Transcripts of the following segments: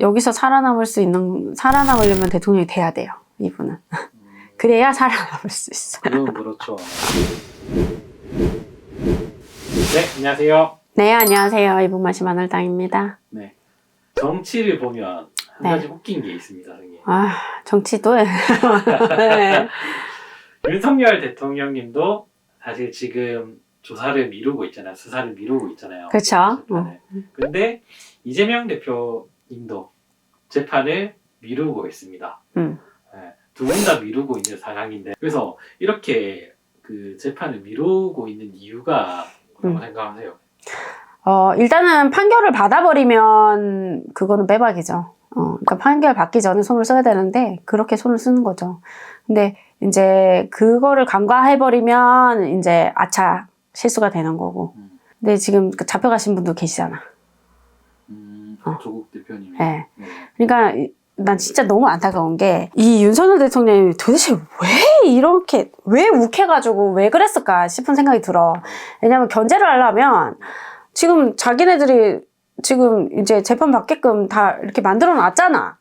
여기서 살아남을 수 있는 살아남으려면 대통령이 돼야 돼요. 이분은 그래야 살아남을 수 있어. 그렇죠. 네, 안녕하세요. 네 안녕하세요. 이분 마시 마늘당입니다. 네. 정치를 보면 한 네. 가지 웃긴 게 있습니다, 선생님. 아 정치도 네. 윤석열 대통령님도 사실 지금 조사를 미루고 있잖아요. 수사를 미루고 있잖아요. 그렇죠. 재판을. 근데 이재명 대표 님도 재판을 미루고 있습니다. 음. 두 분 다 미루고 있는 상황인데 그래서 이렇게 그 재판을 미루고 있는 이유가 뭐라고 음. 생각하세요? 어, 일단은 판결을 받아버리면 그거는 빼박이죠. 어, 그러니까 판결 받기 전에 손을 써야 되는데 그렇게 손을 쓰는 거죠. 근데 이제 그거를 간과해버리면 이제 아차 실수가 되는 거고. 음. 근데 지금 그 잡혀가신 분도 계시잖아. 음, 어. 조국 대표님이. 네. 네. 그러니까 이- 난 진짜 너무 안타까운 게 이 윤석열 대통령이 도대체 왜 이렇게 왜 욱해가지고 왜 그랬을까 싶은 생각이 들어. 왜냐면 견제를 하려면 지금 자기네들이 지금 이제 재판 받게끔 다 이렇게 만들어 놨잖아.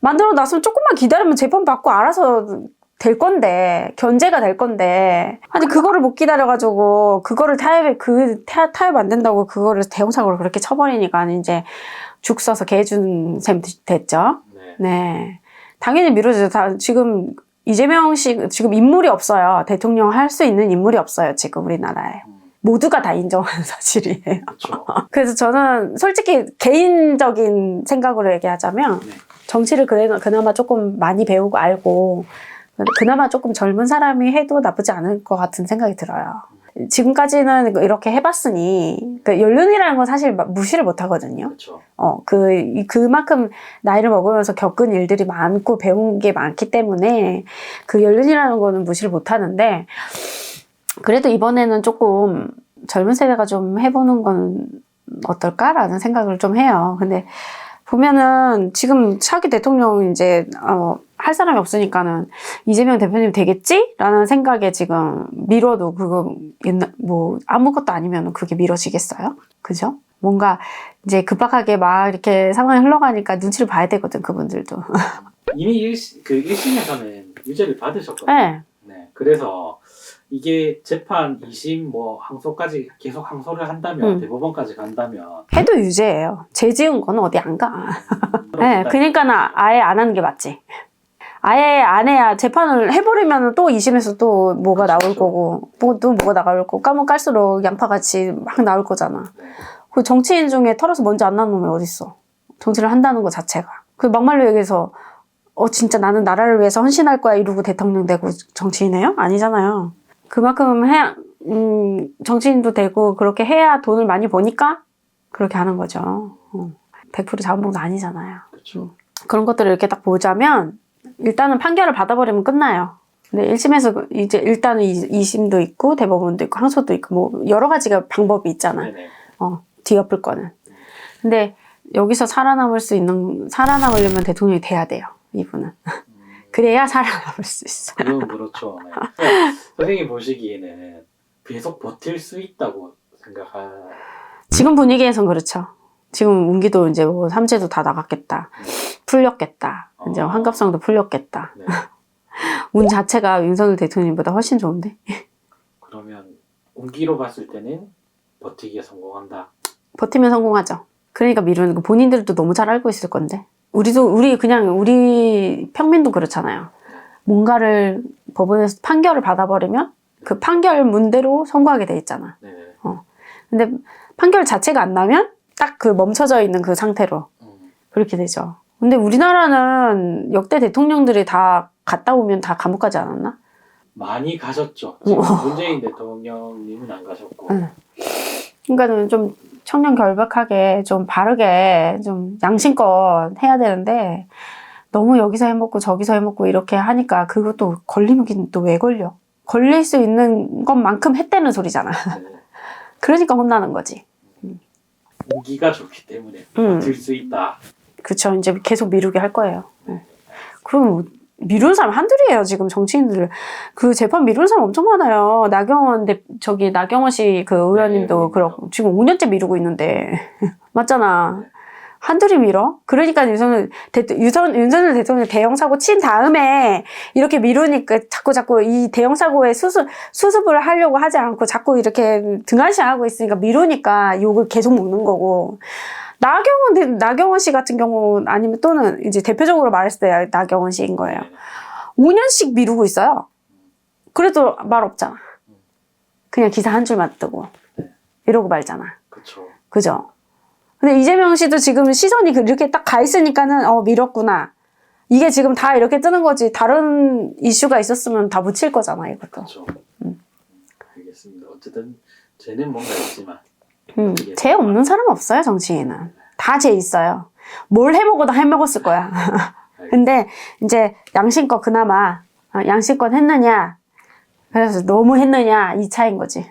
만들어 놨으면 조금만 기다리면 재판 받고 알아서 될 건데 견제가 될 건데 아니 그거를 못 기다려가지고 그거를 타협 그 타- 타협 안 된다고 그거를 대형사고를 그렇게 쳐버리니까 이제 죽 써서 개준 셈 됐죠. 네. 네. 당연히 미뤄지죠. 다, 지금 이재명 씨, 지금 인물이 없어요. 대통령 할 수 있는 인물이 없어요. 지금 우리나라에. 음, 모두가 다 인정하는 사실이에요. 그렇죠. 그래서 저는 솔직히 개인적인 생각으로 얘기하자면 네. 정치를 그나마 조금 많이 배우고 알고 그나마 조금 젊은 사람이 해도 나쁘지 않을 것 같은 생각이 들어요. 지금까지는 이렇게 해봤으니 그 연륜이라는 건 사실 막 무시를 못 하거든요. 그렇죠. 어, 그, 이- 그만큼 나이를 먹으면서 겪은 일들이 많고 배운 게 많기 때문에 그 연륜이라는 거는 무시를 못 하는데 그래도 이번에는 조금 젊은 세대가 좀 해보는 건 어떨까라는 생각을 좀 해요. 근데 보면은 지금 차기 대통령 이제, 어, 할 사람이 없으니까는 이재명 대표님 되겠지? 라는 생각에 지금 미뤄도 그거 옛날, 뭐, 아무것도 아니면 그게 미뤄지겠어요? 그죠? 뭔가 이제 급박하게 막 이렇게 상황이 흘러가니까 눈치를 봐야 되거든, 그분들도. 이미 1심, 그 1심에서는 유죄를 받으셨거든요. 네. 네. 그래서 이게 재판 2심 뭐 항소까지 계속 항소를 한다면 음. 대법원까지 간다면 해도 유죄예요. 죄 지은 거는 어디 안 가. 네, 그러니까 나 아예 안 하는 게 맞지. 아예 안 해야 재판을 해버리면 또 2심에서 또 뭐가 나올 그쵸. 거고, 뭐, 또 뭐가 나올 거고, 까면 깔수록 양파같이 막 나올 거잖아. 네. 그 정치인 중에 털어서 먼저 안 나는 놈이 어딨어. 정치를 한다는 것 자체가. 그 막말로 얘기해서, 어, 진짜 나는 나라를 위해서 헌신할 거야 이러고 대통령 되고 정치인이에요? 아니잖아요. 그만큼 해, 음, 정치인도 되고 그렇게 해야 돈을 많이 버니까 그렇게 하는 거죠. 어. 100% 자원봉도 아니잖아요. 그렇죠. 그런 것들을 이렇게 딱 보자면 일단은 판결을 받아버리면 끝나요. 근데 1심에서 그 이제 일단은 2심도 있고 대법원도 있고 항소도 있고 뭐 여러 가지가 방법이 있잖아. 네네. 어, 뒤엎을 거는. 근데 여기서 살아남을 수 있는 살아남으려면 대통령이 돼야 돼요. 이분은. 음, 그래야 살아남을 수 있어. 그건 그렇죠. 네. 선생님 보시기에는 계속 버틸 수 있다고 생각하. 지금 분위기에선 그렇죠. 지금 운기도 이제 뭐 삼재도 다 나갔겠다. 풀렸겠다. 이제 어. 환갑성도 풀렸겠다. 네. 운 자체가 윤석열 대통령보다 훨씬 좋은데. 그러면 온기로 봤을 때는 버티기에 성공한다. 버티면 성공하죠. 그러니까 미루는 거 본인들도 너무 잘 알고 있을 건데. 우리도 우리 그냥 우리 평민도 그렇잖아요. 뭔가를 법원에서 판결을 받아버리면 그 판결문대로 선고하게 돼 있잖아. 네네. 근데 판결 자체가 안 나면 딱 그 멈춰져 있는 그 상태로 음, 그렇게 되죠. 근데 우리나라는 역대 대통령들이 다 갔다 오면 다 감옥 가지 않았나? 많이 가셨죠. 지금 어. 문재인 대통령님은 안 가셨고. 응. 그러니까는 좀 청년 결백하게 좀 바르게 좀 양심껏 해야 되는데 너무 여기서 해먹고 저기서 해먹고 이렇게 하니까 그것도 걸리면 또 왜 걸려? 걸릴 수 있는 것만큼 했다는 소리잖아. 네. 그러니까 혼나는 거지. 온기가 좋기 때문에 음. 버틸 수 있다. 그쵸. 이제 계속 미루게 할 거예요. 네. 그럼 미루는 사람 한둘이에요. 지금 정치인들. 그 재판 미루는 사람 엄청 많아요. 나경원 대, 저기 나경원 씨 그 의원님도 네, 그렇고 지금 5년째 미루고 있는데. 맞잖아. 한둘이 밀어? 그러니까 윤석열, 대, 유선, 윤석열 대통령 대형 사고 친 다음에 이렇게 미루니까 자꾸 자꾸 이 대형 사고에 수습, 수습을 하려고 하지 않고 자꾸 이렇게 등한시하고 있으니까 미루니까 욕을 계속 먹는 거고. 나경원, 대- 나경원 씨 같은 경우 아니면 또는 이제 대표적으로 말했을 때 나경원 씨인 거예요. 5년씩 미루고 있어요. 그래도 말 없잖아. 그냥 기사 한 줄만 뜨고. 이러고 말잖아. 그렇죠. 그죠? 근데 이재명 씨도 지금 시선이 그- 이렇게 딱 가 있으니까는 어 밀었구나. 이게 지금 다 이렇게 뜨는 거지. 다른 이슈가 있었으면 다 묻힐 거잖아, 이것도. 그렇죠. 알겠습니다. 어쨌든 죄는 뭔가 있지만 음, 죄 없는 사람 없어요, 정치인은. 다 죄 있어요. 뭘 해먹어도 해먹었을 거야. 근데 이제 양심껏 그나마 어, 양심껏 했느냐. 그래서 너무 했느냐 이 차인 거지.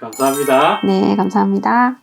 네, 감사합니다. 네, 감사합니다.